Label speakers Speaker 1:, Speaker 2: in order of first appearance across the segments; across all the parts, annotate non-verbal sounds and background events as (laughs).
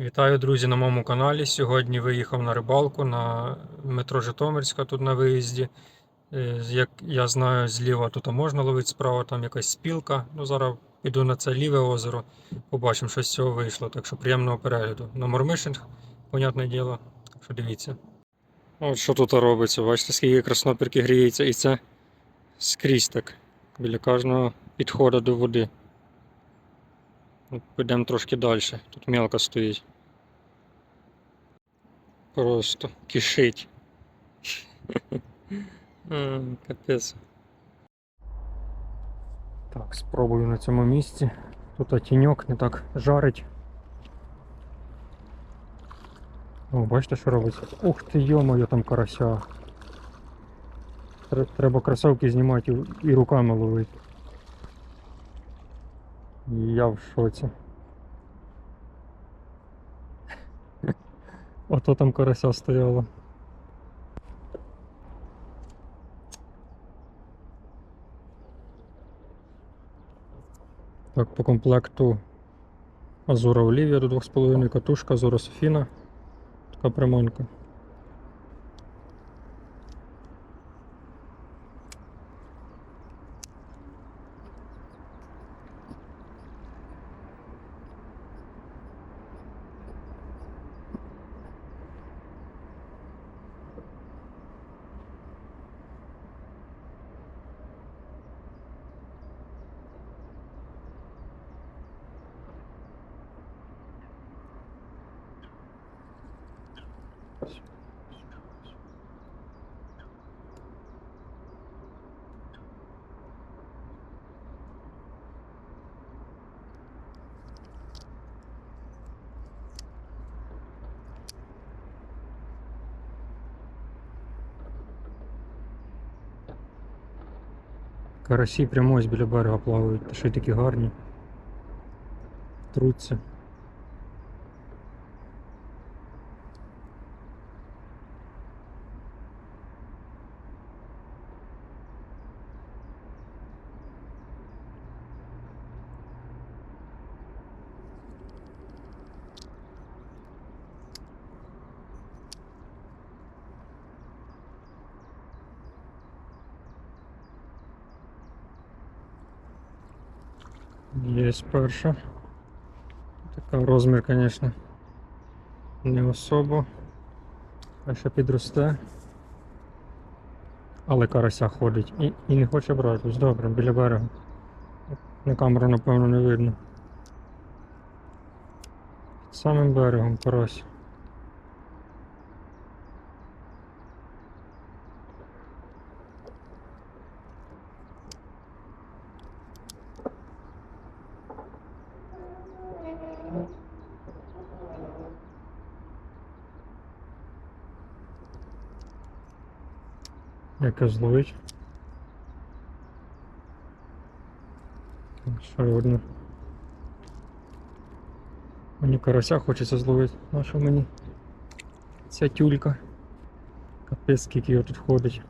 Speaker 1: Вітаю, друзі, на моєму каналі. Сьогодні виїхав на рибалку на метро Житомирська тут на виїзді. Е, Як я знаю, зліва тут можна ловити справа, там якась спілка. Ну, зараз піду на це ліве озеро, побачимо, що з цього вийшло. Так що приємного перегляду. На мормишинг, понятне діло, що дивіться. От що тут робиться, бачите, скільки краснопірки гріється, і це скрізь так, біля кожного підходу до води. От Підемо трошки далі. Тут мелко стоїть. Просто кишить. (laughs) Капець. Так, спробую на цьому місці. Тут тіньок не так жарить. О, бачите, що робиться? Ух ти, йо-моє, там карася. Треба кросовки знімати і руками ловити. Я в шоці. Ото там карася стояла. Так, по комплекту Азура Олівія до 2,5 катушка, Азура Софіна. Така приманка. Карасі прямо ось біля берега плавають, й такі гарні. Труться. Є перша. Така розмір, звісно, не особо. А ще підросте. Але карася ходить і, і не хоче братись. Добре, біля берега. На камеру, напевно, не видно. Під самим берегом карась. Яке зловить. Ще одне. Мені карася хочеться зловити. Наша мені ця тюлька. Капець, скільки його тут ходить.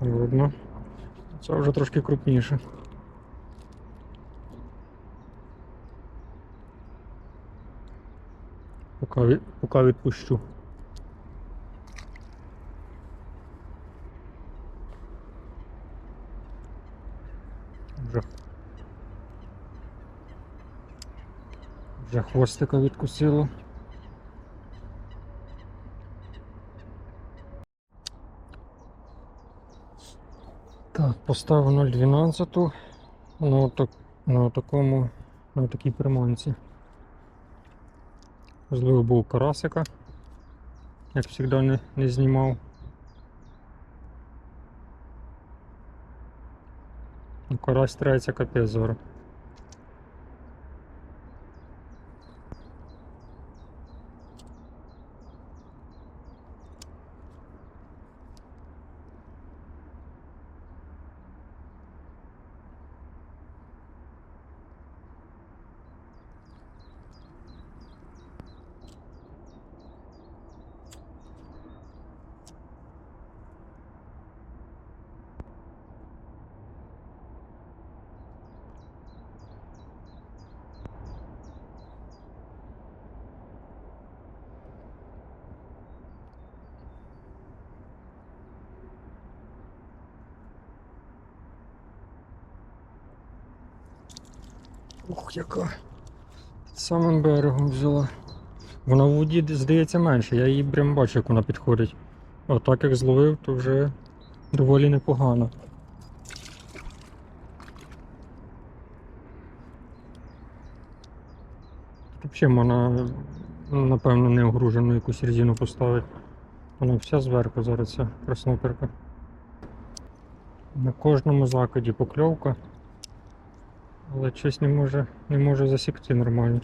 Speaker 1: Одна. Це вже трошки крупніше. Поки відпущу. Вже, вже хвостика відкусило. Так, поставив 0,12 на, отак, на такому, на такій приманці. Злив був карасика, як завжди не, не знімав. Ну, Карась третя капець зараз. Ух, яка. Самим берегом взяла. Вона в воді, здається, менше, я її прям бачу, як вона підходить. А так як зловив, то вже доволі непогано. Тут взагалі можна, напевно, не огружену якусь резину поставити. Вона вся зверху зараз ця красноперка. На кожному закиді покльовка. Але щось не може, не може засікти нормально.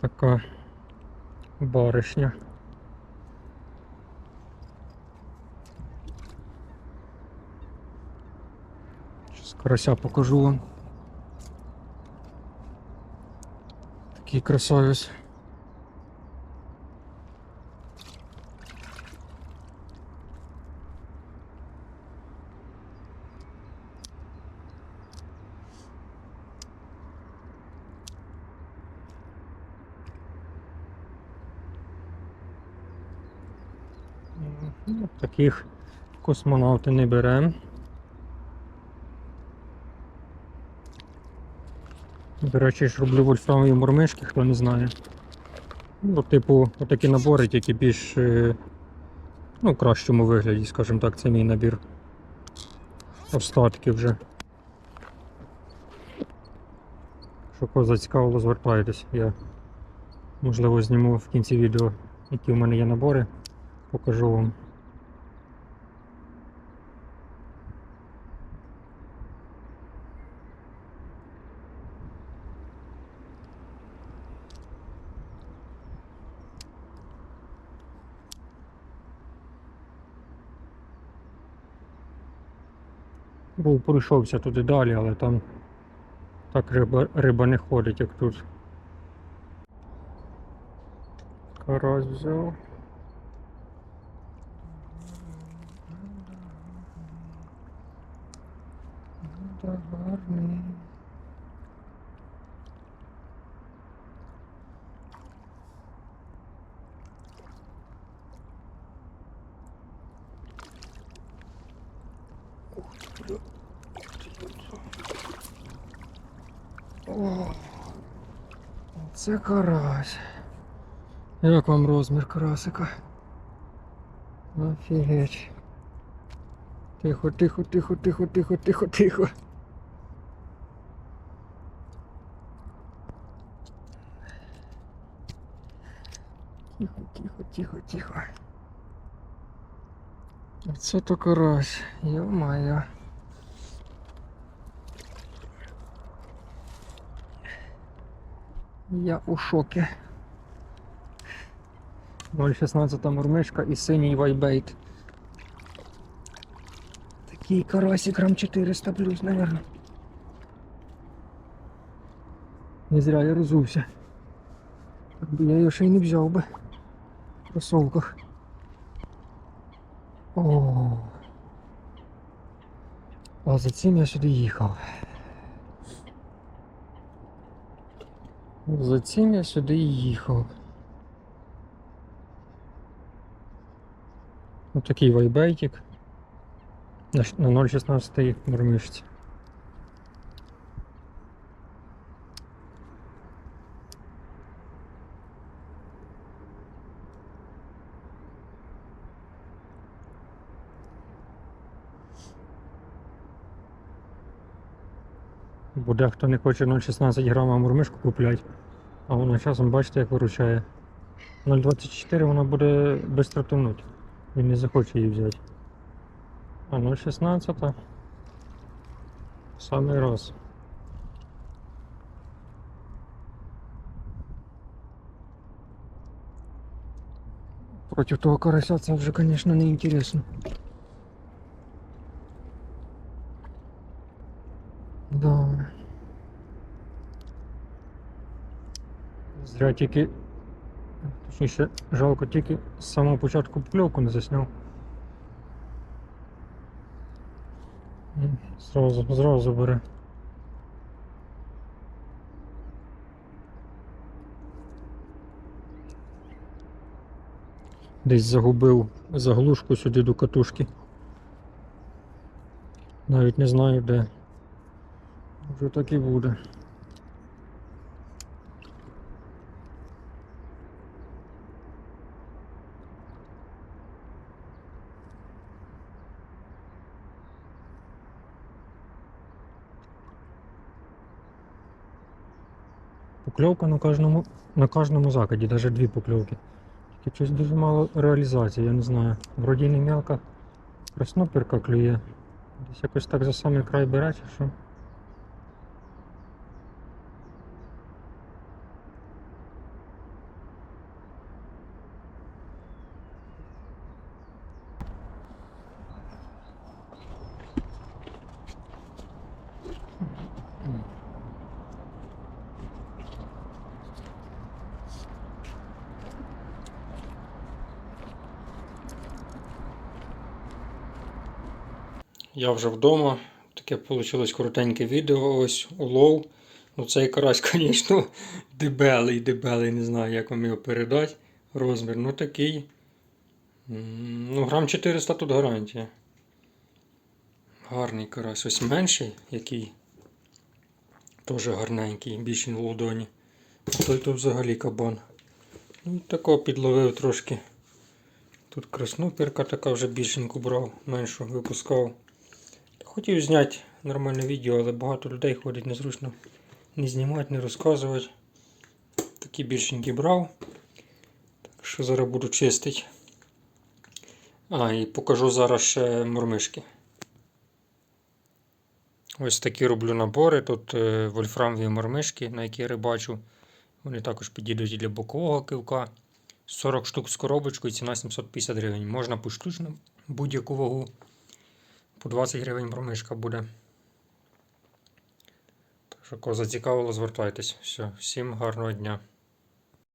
Speaker 1: Така баришня. Щас карася покажу вам. Такий красавець. Таких космонавти не беремо. До речі, ж роблю вольфрамові мормишки, хто не знає. Ну, типу, отакі набори, тільки більш е, ну, в кращому вигляді, скажімо так, це мій набір. Остатки вже. Якщо кого зацікавило, звертайтесь. Я можливо зніму в кінці відео, які в мене є набори. Покажу вам. Був пройшовся туди далі, але там так риба, риба не ходить, як тут. Карась взяв. Да, гарний. О, це карась. Як вам розмір карасика? Офігеть. Тихо, тихо, тихо, тихо, тихо, тихо, тихо. Тихо, тихо, тихо, тихо. Оце то карась, йо-моє. Я у шокі. 0,16 мурмишка і синій вайбейт. Такий карасик грам 400 плюс, наверное. Не зря я розувся. Так би я його ще й не взяв би. В кросовках. О. А за цим я сюди їхав. За я сюди і їхав. Ось такий вайбайтик на на 0,16 мормишці. Бо дехто не хоче 0,16 грама мурмишку купляти, а вона часом бачите як виручає. 0,24 вона буде швидко тонуть. Він не захоче її взяти. А 0,16 в самий раз. Проти того карася це вже, звісно, не інтересно. Зря тільки. Точніше, жалко тільки з самого початку покльовку не засняв. Зразу, зразу бере. Десь загубив заглушку сюди до катушки. Навіть не знаю де. Вже так і буде. Покльовка на кожному, на кожному закиді, навіть дві покльовки. Тільки щось дуже мало реалізації, я не знаю. Вроді не мелка красноперка клює. Десь якось так за самий край бере чи що. Я вже вдома. Таке вийшло коротеньке відео. Ось улов. Ну цей карась, звісно, дебелий, дебелий, не знаю, як вам його передати. Розмір. Ну такий. Ну, грам 400 тут гарантія. Гарний карась. Ось менший, який. Теж гарненький, більш на ладоні. А той то взагалі кабан. Ну, такого підловив трошки. Тут краснопірка така вже більшеньку брав, меншу випускав. Хотів зняти нормальне відео, але багато людей ходить незручно не знімати, не розказувати. Такі більшенькі брав. Так що зараз буду чистити. А, і покажу зараз ще мурмишки. Ось такі роблю набори. Тут е, вольфрамові мормишки, на які я рибачу. Вони також підійдуть для бокового кивка. 40 штук з коробочкою, ціна 750 гривень. Можна поштучно будь-яку вагу. По 20 гривень промишка буде. Так що, кого зацікавило, звертайтесь. Все, всім гарного дня.